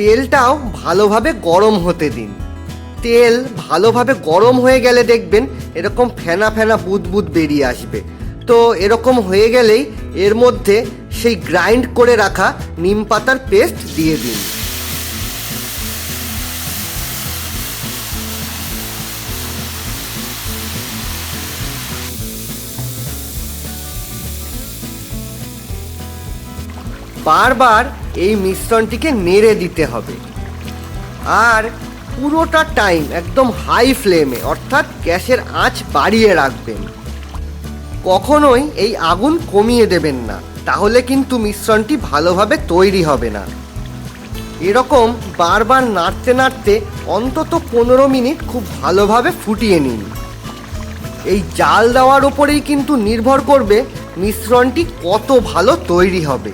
তেলটাও ভালোভাবে গরম হতে দিন। তেল ভালোভাবে গরম হয়ে গেলে দেখবেন এরকম ফেনা ফেনা বুদবুদ বেরিয়ে আসবে। তো এরকম হয়ে গেলেই এর মধ্যে সেই গ্রাইন্ড করে রাখা নিম পাতার পেস্ট দিয়ে দিন। বারবার এই মিশ্রণটিকে নেড়ে দিতে হবে। আর পুরোটা টাইম একদম হাই ফ্লেমে অর্থাৎ গ্যাসের আঁচ বাড়িয়ে রাখবেন। কখনোই এই আগুন কমিয়ে দেবেন না, তাহলে কিন্তু মিশ্রণটি ভালোভাবে তৈরি হবে না। এরকম বারবার নাড়তে নাড়তে অন্তত পনেরো মিনিট খুব ভালোভাবে ফুটিয়ে নিন। এই জাল দেওয়ার ওপরেই কিন্তু নির্ভর করবে মিশ্রণটি কত ভালো তৈরি হবে।